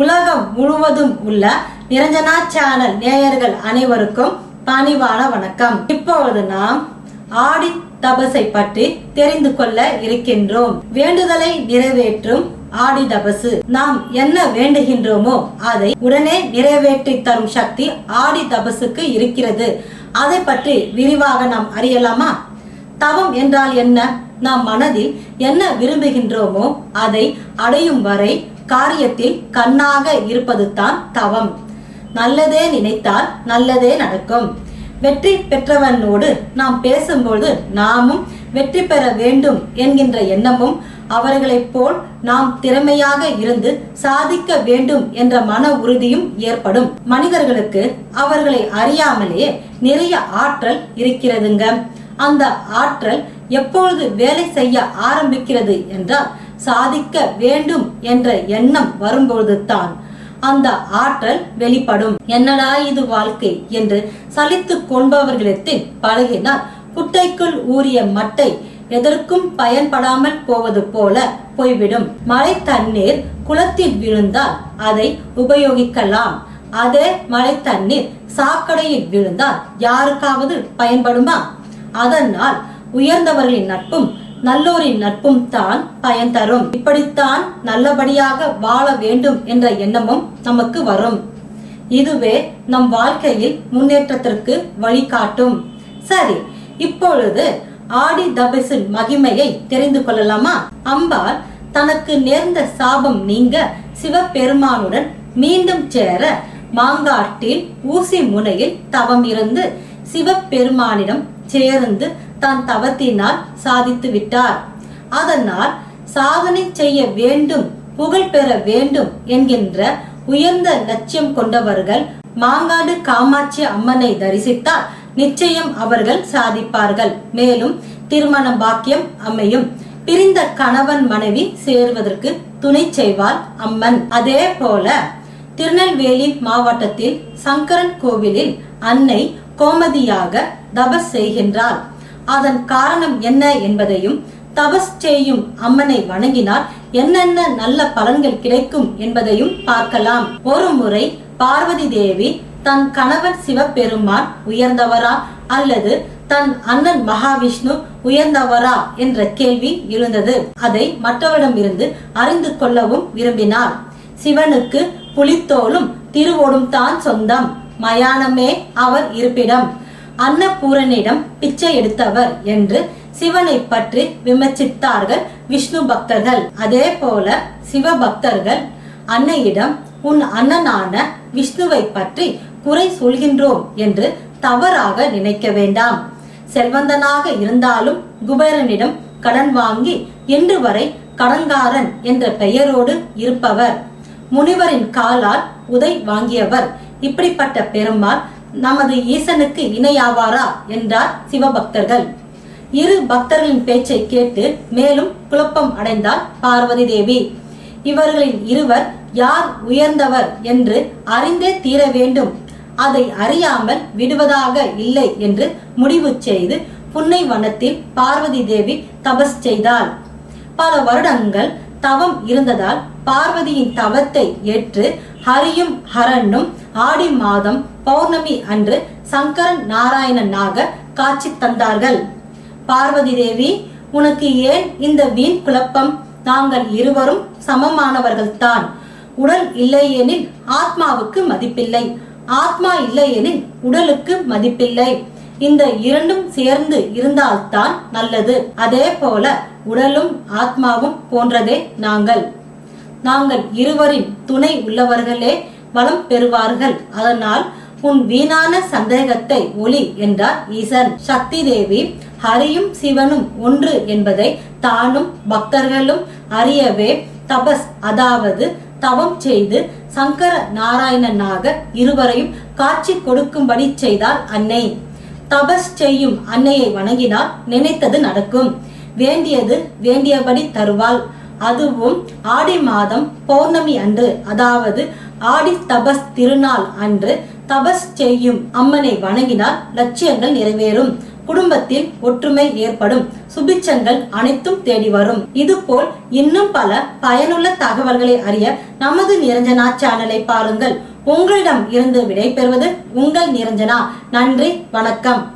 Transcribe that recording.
உலகம் முழுவதும் உள்ள நிரஞ்சனா சேனல் நேயர்கள் அனைவருக்கும் பணிவான வணக்கம். இப்பொழுது நாம் ஆடி தபசை பற்றி தெரிந்து கொள்ள இருக்கின்றோம். வேண்டுதலை நிறைவேற்றும் ஆடி தபசு. நாம் என்ன வேண்டுகின்றோமோ அதை உடனே நிறைவேற்றி தரும் சக்தி ஆடி தபசுக்கு இருக்கிறது. அதை பற்றி விரிவாக நாம் அறியலாமா? தவம் என்றால் என்ன? நாம் மனதில் என்ன விரும்புகின்றோமோ அதை அடையும் வரை காரியத்தில் கண்ணாக இருப்பது தான் தவம். நல்லதே நினைத்தால் நல்லதே நடக்கும். வெற்றி பெற்றவனோடு நாம் பேசும்போது நாமும் வெற்றி பெற வேண்டும் என்கின்ற எண்ணமும் அவர்களைப் போல் நாம் திறமையாக இருந்து சாதிக்க வேண்டும் என்ற மன உறுதியும் ஏற்படும். மனிதர்களுக்கு அவர்களை அறியாமலேயே நிறைய ஆற்றல் இருக்கிறதுங்க. அந்த ஆற்றல் எப்பொழுது வேலை செய்ய ஆரம்பிக்கிறது என்றால் சாதிக்க வேண்டும் என்ற எண்ணம் வரும்பொழுது தான் அந்த ஆற்றல் வெளிப்படும். என்னடா இது வாழ்க்கை? என்று சலித்துக் கொள்பவர்களிடத்தில் பழகினால் குட்டைக்குள் ஊறிய மட்டை எதற்கும் பயன்படாமல் போவது போல போய்விடும். மழை தண்ணீர் குளத்தில் விழுந்தால் அதை உபயோகிக்கலாம். அதே மழை தண்ணீர் சாக்கடையில் விழுந்தால் யாருக்காவது பயன்படுமா? அதனால் உயர்ந்தவர்களின் நட்பும் நல்லோரின் நட்பும் தான் பயன் தரும். இப்படித்தான் நல்லபடியாக வாழ வேண்டும் என்ற எண்ணமும் நமக்கு வரும். இதுவே நம் வாழ்க்கையில் முன்னேற்றத்திற்கு வழிகாட்டும். சரி இப்பொழுது ஆடி தபசின் மகிமையை தெரிந்து கொள்ளலாமா? அம்பாள் தனக்கு நேர்ந்த சாபம் நீங்க சிவபெருமானுடன் மீண்டும் சேர மாங்காட்டில் ஊசி முனையில் தவம் இருந்து சிவபெருமானிடம் சேர்ந்து தன் தவத்தினால் சாதித்து விட்டார். அதனால் சாதனை செய்ய வேண்டும் புகழ் பெற வேண்டும் என்கின்ற உயர்ந்த லட்சியம் கொண்டவர்கள் மாங்காடு காமாட்சி அம்மனை தரிசித்தால் நிச்சயம் அவர்கள் சாதிப்பார்கள். மேலும் திருமண பாக்கியம் அமையும். பிரிந்த கணவன் மனைவி சேர்வதற்கு துணை செய்வாள் அம்மன். அதே போல திருநெல்வேலி மாவட்டத்தில் சங்கரன் கோவிலில் அன்னை கோமதியாக தபஸ் செய்கின்றாள். அதன் காரணம் என்ன என்பதையும் தபஸ் செய்யும் அம்மனை வணங்கினால் என்னென்ன நல்ல பலன்கள் கிடைக்கும் என்பதையும் பார்க்கலாம். ஒரு முறை பார்வதி தேவி தன் கணவன் சிவபெருமான் உயர்ந்தவரா அல்லது தன் அண்ணன் மகாவிஷ்ணு உயர்ந்தவரா என்ற கேள்வி இருந்தது அதை மற்றவரிடமிருந்து அறிந்து கொள்ளவும் விரும்பினார். சிவனுக்கு புலித்தோலும் திருவோடும் தான் சொந்தம். மயானமே அவர் இருப்பிடம். அன்னபூரனிடம் பிச்சை எடுத்தவர் என்று சிவனை பற்றி விமர்சித்தார்கள் விஷ்ணு பக்தர்கள். அதே போல சிவ பக்தர்கள் அன்னையிடம் உன் அண்ணனான விஷ்ணுவை பற்றி குறை சொல்கின்றோம் என்று தவறாக நினைக்க வேண்டாம். செல்வந்தனாக இருந்தாலும் குபேரனிடம் கடன் வாங்கி இன்று வரை கடன்காரன் என்ற பெயரோடு இருப்பவர். முனிவரின் காலால் உதை வாங்கியவர். இப்படிப்பட்ட பெருமாள் நமது ஈசனுக்கு இணையாவாரா? என்றார் சிவபக்தர்கள். இரு பக்தர்களின் பேச்சை கேட்டு மேலும் குழப்பம் அடைந்தார் பார்வதி தேவி. இவர்களில் இருவர் யார் உயர்ந்தவர் என்று அறிந்தே தீர வேண்டும். அதை அறியாமல் விடுவதாக இல்லை என்று முடிவு செய்து புன்னை வனத்தில் பார்வதி தேவி தபஸ் செய்தாள். பல வருடங்கள் தவம் இருந்ததால் பார்வதியின் தவத்தை ஏற்று ஹரியும் ஹரனும் ஆடி மாதம் பௌர்ணமி அன்று சங்கரன் நாராயணனாக காட்சி தந்தார்கள். பார்வதி தேவி உனக்கு ஏன் இந்த வீண் குழப்பம்? நாங்கள் இருவரும் சமமானவர்கள்தான் உடல் இல்லையெனில் ஆத்மாவுக்கு மதிப்பில்லை. ஆத்மா இல்லையெனில் உடலுக்கு மதிப்பில்லை. இந்த இரண்டும் சேர்ந்து இருந்தால்தான் நல்லது. அதே போல உடலும் ஆத்மாவும் போன்றதே நாங்கள். நாங்கள் இருவரின் துணை உள்ளவர்களே வளம் பெறுவார்கள். அதனால் உன் வீணான சந்தேகத்தை ஒளி என்றார் ஈசன். சக்தி தேவி ஹரியும் சிவனும் ஒன்று என்பதை தானும் பக்தர்களும் அறியவே தபஸ் அதாவது தவம் செய்து சங்கர நாராயணனாக இருவரையும் காட்சி கொடுக்கும்படி செய்தால் அன்னை. தபஸ் செய்யும் அன்னையை வணங்கினால் நினைத்தது நடக்கும். வேண்டியது வேண்டியபடி தருவாள். அதுவும் ஆடி மாதம் பௌர்ணமி அன்று அதாவது ஆடி தபஸ் திருநாள் அன்று தபஸ் செய்யும் அம்மனை வணங்கினால் லட்சியங்கள் நிறைவேறும். குடும்பத்தில் ஒற்றுமை ஏற்படும். சுபிச்சங்கள் அனைத்தும் தேடி வரும். இதுபோல் இன்னும் பல பயனுள்ள தகவல்களை அறிய நமது நிரஞ்சனா சேனலை பாருங்கள். உங்களிடம் இருந்து விடைபெறுவது உங்கள் நிரஞ்சனா. நன்றி வணக்கம்.